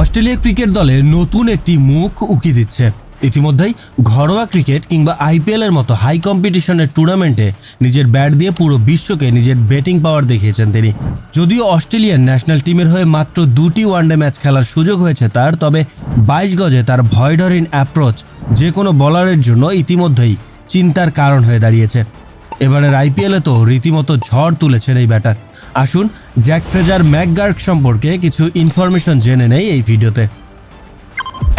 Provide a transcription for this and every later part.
Australia cricket দলে নতুন একটি মুখ উকি দিচ্ছে। ইতিমধ্যেই ঘরোয়া ক্রিকেট কিংবা আইপিএল এর মতো হাই কম্পিটিশনের টুর্নামেন্টে নিজের ব্যাট দিয়ে পুরো বিশ্বকে নিজের ব্যাটিং পাওয়ার দেখিয়েছেন তিনি। যদিও অস্ট্রেলিয়ার ন্যাশনাল টিমের হয়ে মাত্র দুটি ওয়ানডে ম্যাচ খেলার সুযোগ হয়েছে তার, তবে বাইশ গজে তার ভয়ডরিন অ্যাপ্রোচ যে কোনো বলারের জন্য ইতিমধ্যেই চিন্তার কারণ হয়ে দাঁড়িয়েছে। এবারের আইপিএলে তো রীতিমতো ঝড় তুলেছেন এই ব্যাটার। আসুন জ্যাক ফ্রেজার ম্যাকগার্ক সম্পর্কে কিছু ইনফরমেশন জেনে নেই এই ভিডিওতে।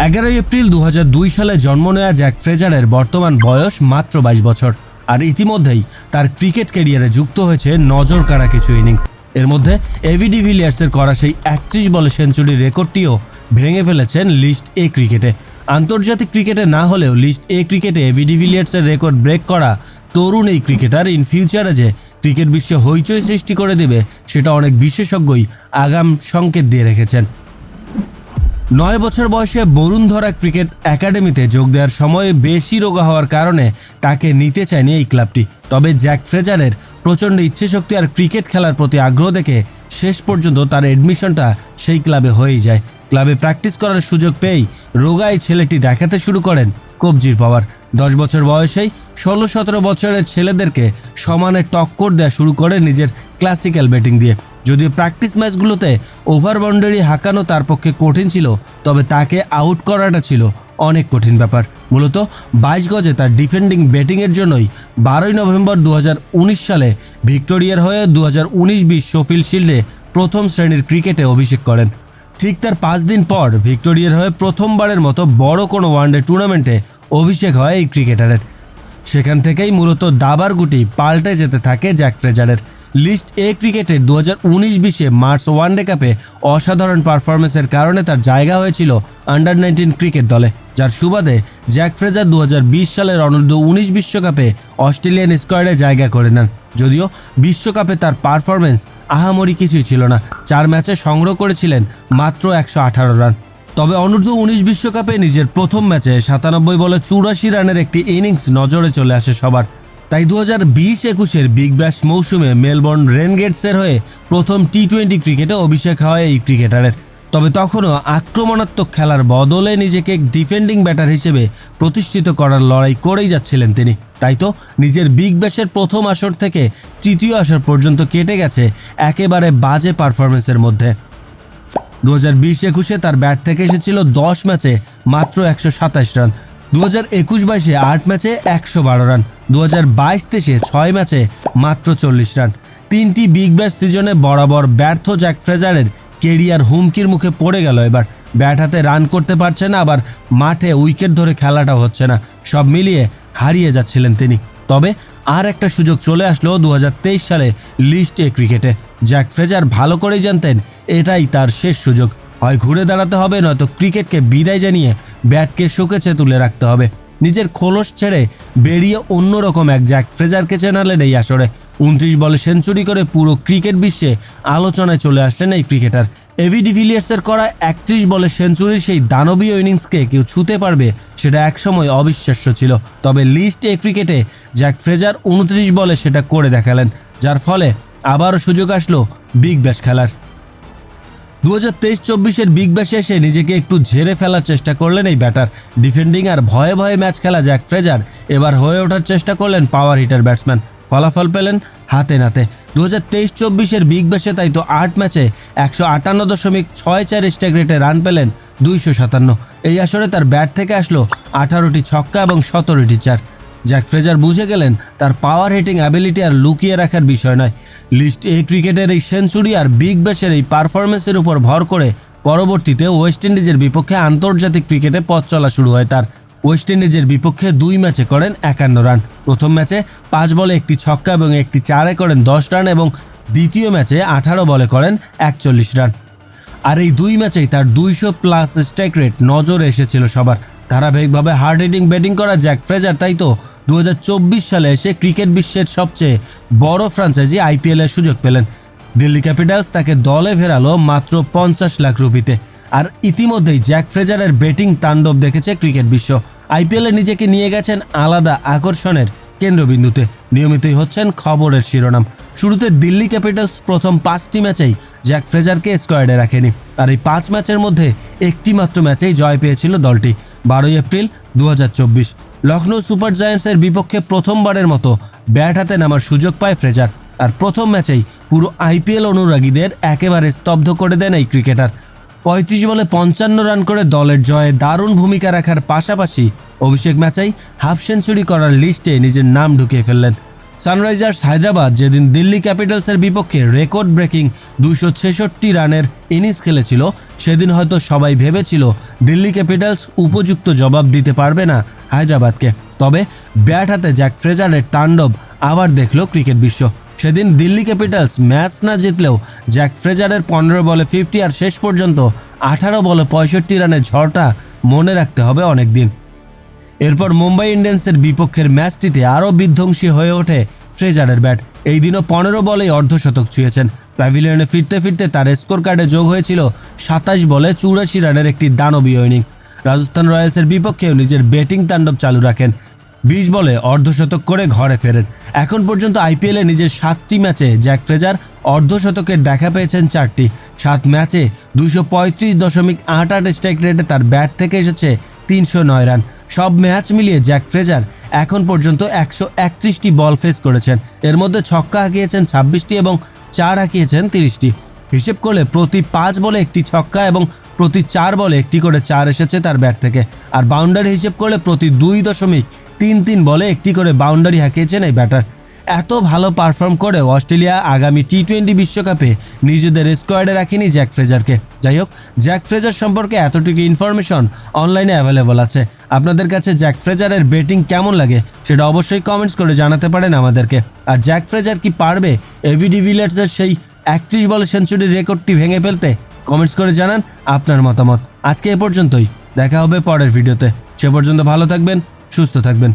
এগারোই এপ্রিল দু হাজার দুই সালে জন্ম নেওয়া জ্যাক ফ্রেজারের বর্তমান বয়স মাত্র বাইশ বছর, আর ইতিমধ্যেই তার ক্রিকেট ক্যারিয়ারে যুক্ত হয়েছে নজর কাড়া কিছু ইনিংস। এর মধ্যে এভি ডিভিলিয়ার্সের করা সেই একত্রিশ বলে সেঞ্চুরির রেকর্ডটিও ভেঙে ফেলেছেন লিস্ট এ ক্রিকেটে। আন্তর্জাতিক ক্রিকেটে না হলেও লিস্ট এ ক্রিকেটে এভি ডিভিলিয়ার্সের রেকর্ড ব্রেক করা তরুণ এই ক্রিকেটার ইন ফিউচারে যে ক্রিকেট বিশ্বে হইচই সৃষ্টি করে দেবে সেটা অনেক বিশেষজ্ঞই আগাম সংকেত দিয়ে রেখেছেন। নয় বছর বয়সে বরুণধরা ক্রিকেট একাডেমিতে যোগ দেওয়ার সময় বেশি রোগা হওয়ার কারণে তাকে নিতে চায়নি এই ক্লাবটি। তবে জ্যাক ফ্রেজারের প্রচণ্ড ইচ্ছেশক্তি আর ক্রিকেট খেলার প্রতি আগ্রহ দেখে শেষ পর্যন্ত তার এডমিশনটা সেই ক্লাবে হয়েই যায়। ক্লাবে প্র্যাকটিস করার সুযোগ পেয়েই রোগা এই ছেলেটি দেখাতে শুরু করেন কবজির পাওয়ার। দশ বছর বয়সেই ষোলো সতেরো বছরের ছেলেদেরকে সমানে টক্কর দেওয়া শুরু করে নিজের ক্লাসিক্যাল ব্যাটিং দিয়ে। যদিও প্র্যাকটিস ম্যাচগুলোতে ওভার বাউন্ডারি হাঁকানো তার পক্ষে কঠিন ছিল, তবে তাকে আউট করাটা ছিল অনেক কঠিন ব্যাপার। মূলত বাইশ গজে তার ডিফেন্ডিং ব্যাটিংয়ের জন্যই বারোই নভেম্বর দু হাজার উনিশ সালে ভিক্টোরিয়ার হয়ে দু হাজার উনিশ বিশ শোফিল্ড শিল্ডে প্রথম শ্রেণির ক্রিকেটে অভিষেক করেন। ঠিক তার পাঁচ দিন পর ভিক্টোরিয়ার হয়ে প্রথমবারের মতো বড় কোনো ওয়ানডে টুর্নামেন্টে অভিষেক হয় এই ক্রিকেটারের। সেখান থেকেই মূলত দাবার গুটি পাল্টে যেতে থাকে জ্যাক ফ্রেজারের। লিস্ট এ ক্রিকেটের দু হাজার উনিশ বিশে মার্চ ওয়ানডে কাপে অসাধারণ পারফরমেন্সের কারণে তার জায়গা হয়েছিল আন্ডার নাইনটিন ক্রিকেট দলে। যার সুবাদে জ্যাক ফ্রেজার দু হাজার বিশ সালের অনূর্ধ্ব উনিশ বিশ্বকাপে অস্ট্রেলিয়ান স্কোয়াডে জায়গা করে নেন। যদিও বিশ্বকাপে তার পারফরমেন্স আহামরি কিছুই ছিল না, চার ম্যাচে সংগ্রহ করেছিলেন মাত্র একশো আঠারো রান। তবে অনূর্ধ্ব উনিশ বিশ্বকাপে নিজের প্রথম ম্যাচে সাতানব্বই বলে চুরাশি রানের একটি ইনিংস নজরে চলে আসে সবার। তাই দু হাজার বিশ একুশের বিগ ব্যাশ মৌসুমে মেলবোর্ন রেনগেটসের হয়ে প্রথম টি টোয়েন্টি ক্রিকেটে অভিষেক হয় এই ক্রিকেটারের। তবে তখনও আক্রমণাত্মক খেলার বদলে নিজেকে ডিফেন্ডিং ব্যাটার হিসেবে প্রতিষ্ঠিত করার লড়াই করেই যাচ্ছিলেন তিনি। তাই তো নিজের বিগ ব্যাশের প্রথম আসর থেকে তৃতীয় আসর পর্যন্ত কেটে গেছে একেবারে বাজে পারফরমেন্সের মধ্যে। দু হাজার বিশ একুশে তার ব্যাট থেকে এসেছিল দশ ম্যাচে মাত্র একশো সাতাশ রান। দু হাজার একুশ বাইশে আট ম্যাচে একশো বারো রান দু হাজার বাইশ তেইশে ছয় ম্যাচে মাত্র চল্লিশ রান। তিনটি বিগ ব্যাশ সিজনে বরাবর ব্যর্থ জ্যাক ফ্রেজারের কেরিয়ার হুমকির মুখে পড়ে গেল এবার। ব্যাট হাতে রান করতে পারছে না, আবার মাঠে উইকেট ধরে খেলাটা হচ্ছে না। সব মিলিয়ে হারিয়ে যাচ্ছিলেন তিনি। তবে আর একটা সুযোগ চলে আসলো দু হাজার তেইশ সালে লিস্ট এ ক্রিকেটে। জ্যাক ফ্রেজার ভালো করেই জানতেন, এটাই তার শেষ সুযোগ। হয় ঘুরে দাঁড়াতে হবে, নয়তো ক্রিকেটকে বিদায় জানিয়ে ব্যাটকে শুকেছে তুলে রাখতে হবে। নিজের খোলস ছেড়ে বেরিয়ে অন্যরকম এক জ্যাক ফ্রেজারকে চেনালেন এই আসরে। উনত্রিশ বলে সেঞ্চুরি করে পুরো ক্রিকেট বিশ্বে আলোচনায় চলে আসলেন এই ক্রিকেটার। এভি ডিভিলিয়ার্সের করা একত্রিশ বলে সেঞ্চুরির সেই দানবীয় ইনিংসকে কেউ ছুতে পারবে সেটা একসময় অবিশ্বাস্য ছিল। তবে লিস্ট এ ক্রিকেটে জ্যাক ফ্রেজার উনত্রিশ বলে সেটা করে দেখালেন, যার ফলে আবারও সুযোগ আসলো বিগ ব্যাশ খেলার। দু হাজার তেইশ চব্বিশের বিগ ব্যাশে এসে নিজেকে একটু ঝেড়ে ফেলার চেষ্টা করলেন এই ব্যাটার। ডিফেন্ডিং আর ভয়ে ভয়ে ম্যাচ খেলা জ্যাক ফ্রেজার। এবার হয়ে ওঠার চেষ্টা করলেন পাওয়ার হিটার ব্যাটসম্যান। ফলাফল পেলেন হাতে নাতে। দু হাজার তেইশ চব্বিশের বিগ ব্যাশে তাই তো আট ম্যাচে একশো আটান্ন দশমিক ছয় চার স্ট্যাক রেটে রান পেলেন দুইশো সাতান্ন। এই আসরে তার ব্যাট থেকে আসলো আঠারোটি ছক্কা এবং সতেরোটি চার। জ্যাক ফ্রেজার বুঝে গেলেন, তার পাওয়ার হিটিং অ্যাবিলিটি আর লুকিয়ে রাখার বিষয় নয়। লিস্ট এ ক্রিকেটের এই সেঞ্চুরি আর বিগ ব্যাশের এই পারফরমেন্সের উপর ভর করে পরবর্তীতে ওয়েস্ট ইন্ডিজের বিপক্ষে আন্তর্জাতিক ক্রিকেটে পথ চলা শুরু হয় তার। ওয়েস্ট ইন্ডিজের বিপক্ষে দুই ম্যাচে করেন একান্ন রান। প্রথম ম্যাচে পাঁচ বলে একটি ছক্কা এবং একটি চারে করেন দশ রান এবং দ্বিতীয় ম্যাচে আঠারো বলে করেন একচল্লিশ রান। আর এই দুই ম্যাচেই তার দুইশো প্লাস স্ট্রাইক রেট নজরে এসেছিল সবার। ধারাবাহিকভাবে হার্ড হিটিং ব্যাটিং করা জ্যাক ফ্রেজার, তাই তো? দু হাজার চব্বিশ সালে এসে ক্রিকেট বিশ্বের সবচেয়ে বড় ফ্রাঞ্চাইজি আইপিএলের সুযোগ পেলেন। দিল্লি ক্যাপিটালস তাকে দলে ফেরালো মাত্র পঞ্চাশ লাখ রুপিতে। আর ইতিমধ্যেই জ্যাক ফ্রেজারের ব্যাটিং তাণ্ডব দেখেছে ক্রিকেট বিশ্ব। আইপিএলে নিজেকে নিয়ে গেছেন আলাদা আকর্ষণের কেন্দ্রবিন্দুতে। নিয়মিতই হচ্ছেন খবরের শিরোনাম। শুরুতে দিল্লি ক্যাপিটালস প্রথম পাঁচটি ম্যাচেই জ্যাক ফ্রেজারকে স্কোয়াডে রাখেনি। আর এই পাঁচ ম্যাচের মধ্যে একটি মাত্র ম্যাচেই জয় পেয়েছিল দলটি। বারোই এপ্রিল দু লখনৌ সুপার জায়ান্টসের বিপক্ষে প্রথমবারের মতো ব্যাট হাতে নামার সুযোগ পায় ফ্রেজার। আর প্রথম ম্যাচেই পুরো আইপিএল অনুরাগীদের একেবারে স্তব্ধ করে দেন এই ক্রিকেটার। পঁয়ত্রিশ বলে পঞ্চান্ন রান করে দলের জয়ে দারুণ ভূমিকা রাখার পাশাপাশি অভিষেক ম্যাচেই হাফ সেঞ্চুরি করার লিস্টে নিজের নাম ঢুকিয়ে ফেললেন। সানরাইজার্স হায়দ্রাবাদ যেদিন দিল্লি ক্যাপিটালসের বিপক্ষে রেকর্ড ব্রেকিং দুশো ছেষট্টি রানের ইনিংস খেলেছিল, সেদিন হয়তো সবাই ভেবেছিল দিল্লি ক্যাপিটালস উপযুক্ত জবাব দিতে পারবে না হায়দ্রাবাদকে। তবে ব্যাট হাতে জ্যাক ফ্রেজারের তাণ্ডব আবার দেখল ক্রিকেট বিশ্ব। সেদিন দিল্লি ক্যাপিটালস ম্যাচ না জিতলেও জ্যাক ফ্রেজারের পনেরো বলে ফিফটি আর শেষ পর্যন্ত আঠারো বলে পঁয়ষট্টি রানের ঝড়টা মনে রাখতে হবে অনেক দিন এরপর মুম্বাই ইন্ডিয়ান্সের বিপক্ষের ম্যাচটিতে আরও বিধ্বংসী হয়ে ওঠে ফ্রেজারের ব্যাট। এই দিনও পনেরো বলেই অর্ধশতক ছুঁয়েছেন। প্যাভিলিয়নে ফিরতে ফিরতে তার স্কোর কার্ডে যোগ হয়েছিল সাতাশ বলে চুরাশি রানের একটি দানবীয় ইনিংস। রাজস্থান রয়্যালসের বিপক্ষেও নিজের ব্যাটিং তাণ্ডব চালু রাখেন। বিশ বলে অর্ধশতক করে ঘরে ফেরেন। এখন পর্যন্ত আইপিএলে নিজের সাতটি ম্যাচে জ্যাক ফ্রেজার অর্ধশতকের দেখা পেয়েছেন চারটি। সাত ম্যাচে দুশো পঁয়ত্রিশ দশমিক আট আট স্ট্রাইক রেটে তার ব্যাট থেকে এসেছে তিনশো নয় রান। সব ম্যাচ মিলিয়ে জ্যাক ফ্রেজার এখন পর্যন্ত একশো একত্রিশটি বল ফেস করেছেন। এর মধ্যে ছক্কা হাঁকিয়েছেন ছাব্বিশটি এবং চার হাঁকিয়েছেন তিরিশটি। হিসেব করলে প্রতি পাঁচ বলে একটি ছক্কা এবং প্রতি চার বলে একটি করে চার এসেছে তার ব্যাট থেকে। আর বাউন্ডারি হিসেব করলে প্রতি দুই দশমিক তিন তিন বলে একটি করে বাউন্ডারি হাঁকিয়েছেন এই ব্যাটার। এত ভালো পারফর্ম করেও অস্ট্রেলিয়া আগামী টি টোয়েন্টি বিশ্বকাপে নিজেদের স্কোয়াডে রাখেনি জ্যাক ফ্রেজারকে। যাই হোক, জ্যাক ফ্রেজার সম্পর্কে এতটুকু ইনফরমেশন অনলাইনে অ্যাভেলেবল আছে। আপনাদের কাছে জ্যাক ফ্রেজারের ব্যাটিং কেমন লাগে সেটা অবশ্যই কমেন্টস করে জানাতে পারেন আমাদেরকে। আর জ্যাক ফ্রেজার কি পারবে এভি ডিভিলিয়ার্সের সেই একত্রিশ বলে সেঞ্চুরির রেকর্ডটি ভেঙে ফেলতে? কমেন্টস করে জানান আপনার মতামত। আজকে এ পর্যন্তই। দেখা হবে পরের ভিডিওতে সে পর্যন্ত ভালো থাকবেন, সুস্থ থাকবেন।